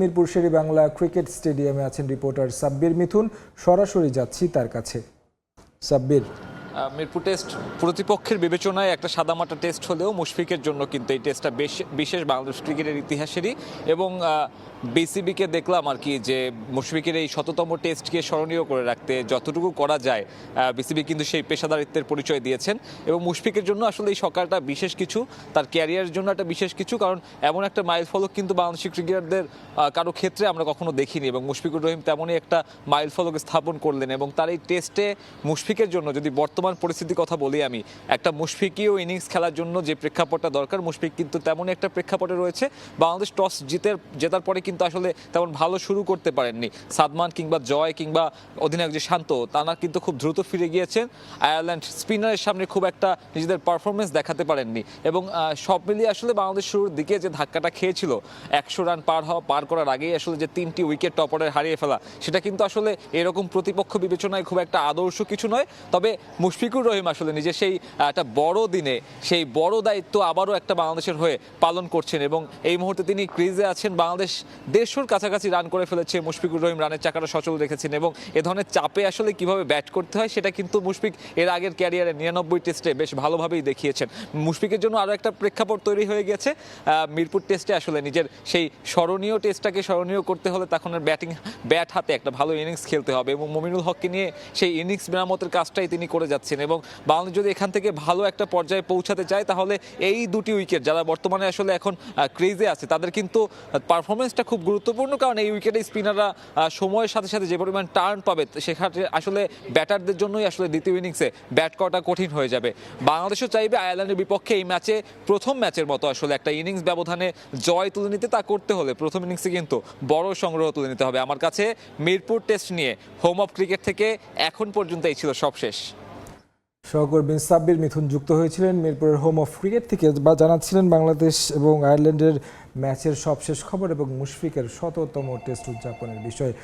Mirpur Sherry Bangla cricket স্টেডিয়ামে আছেন reporter Sabbir মিথুন। সরাসরি যাচ্ছি তার কাছে। সাব্বির মিরপুর টেস্ট প্রতিপক্ষের বিবেচনায় একটা সাদামাটা টেস্ট হলেও মুশফিকের জন্য কিন্তু এই টেস্টটা বেশ, বিশেষ বাংলাদেশ ক্রিকেটের ইতিহাসেরই। এবং বিসিবিকে দেখলাম আর কি যে মুশফিকের এই শততম টেস্টকে স্মরণীয় করে রাখতে যতটুকু করা যায় বিসিবি কিন্তু সেই পেশাদারিত্বের পরিচয় দিয়েছেন। এবং মুশফিকের জন্য আসলে এই সকালটা বিশেষ কিছু, তার ক্যারিয়ারের জন্য একটা বিশেষ কিছু, কারণ এমন একটা মাইল ফলক কিন্তু বাংলাদেশি ক্রিকেটারদের কারও ক্ষেত্রে আমরা কখনো দেখিনি। এবং মুশফিকুর রহিম তেমনই একটা মাইল ফলক স্থাপন করলেন এবং তার এই টেস্টে মুশফিকের জন্য যদি বর্তমান পরিস্থিতির কথা বলি আমি। একটা মুশফিকীয় ইনিংস খেলার জন্য যে প্রেক্ষাপটটা দরকার, মুশফিক কিন্তু তেমনই একটা প্রেক্ষাপটে রয়েছে। বাংলাদেশ টস জিতের, জেতার পরে কিন্তু আসলে তেমন ভালো শুরু করতে পারেননি। সাদমান কিংবা জয় কিংবা অধিনায়ক যে শান্ত, তারা কিন্তু খুব দ্রুত ফিরে গিয়েছেন। আয়ারল্যান্ড স্পিনারের সামনে খুব একটা নিজেদের পারফরমেন্স দেখাতে পারেননি। এবং সব মিলিয়ে আসলে বাংলাদেশ শুরুর দিকে যে ধাক্কাটা খেয়েছিল, একশো রান পার হওয়া, পার করার আগেই আসলে যে তিনটি উইকেট টপারের হারিয়ে ফেলা, সেটা কিন্তু আসলে এরকম প্রতিপক্ষ বিবেচনায় খুব একটা আদর্শ কিছু নয়। তবে মুশফিকুর রহিম আসলে নিজে সেই একটা বড় দিনে, সেই বড় দায়িত্ব আবারও একটা বাংলাদেশের হয়ে পালন করছেন এবং এই মুহূর্তে তিনি ক্রিজে আছেন। বাংলাদেশ দেড়শোর কাছাকাছি রান করে ফেলেছে মুশফিকুর রহিম, রানের চাকাটা সচল রেখেছেন এবং এ ধরনের চাপে আসলে কীভাবে ব্যাট করতে হয় সেটা কিন্তু মুশফিক এর আগের ক্যারিয়ারে নিরানব্বই টেস্টে বেশ ভালোভাবেই দেখিয়েছেন। মুশফিকের জন্য আরও একটা প্রেক্ষাপট তৈরি হয়ে গেছে। মিরপুর টেস্টে আসলে নিজের সেই স্মরণীয় টেস্টটাকে স্মরণীয় করতে হলে তখন ব্যাটিং, ব্যাট হাতে একটা ভালো ইনিংস খেলতে হবে এবং মমিনুল হককে নিয়ে সেই ইনিংস মেরামতের কাজটাই তিনি করে যাচ্ছেন। এবং বাংলাদেশ যদি এখান থেকে ভালো একটা পর্যায়ে পৌঁছাতে চায়, তাহলে এই দুটি উইকেট যারা বর্তমানে আসলে এখন ক্রেজে আছে, তাদের কিন্তু পারফরমেন্সটা খুব গুরুত্বপূর্ণ। কারণ এই উইকেটে স্পিনাররা সময়ের সাথে সাথে যে পরিমাণ টার্ন পাবে, সেখানে আসলে ব্যাটারদের জন্যই আসলে দ্বিতীয় ইনিংসে ব্যাট করাটা কঠিন হয়ে যাবে। বাংলাদেশও চাইবে আয়ারল্যান্ডের বিপক্ষে এই ম্যাচে প্রথম ম্যাচের মতো আসলে একটা ইনিংস ব্যবধানে জয় তুলে নিতে। তা করতে হলে প্রথম ইনিংসে কিন্তু বড় সংগ্রহ তুলে নিতে হবে। আমার কাছে মিরপুর টেস্ট নিয়ে হোম অফ ক্রিকেট থেকে এখন পর্যন্ত এই ছিল সবশেষ। সহকর্মী সাব্বির মিথুন যুক্ত হয়েছিলেন মিরপুরের হোম অফ ক্রিকেট থেকে বা জানাচ্ছিলেন বাংলাদেশ এবং আয়ারল্যান্ডের ম্যাচের সবশেষ খবর এবং মুশফিকের শততম টেস্ট উদযাপনের বিষয়ে।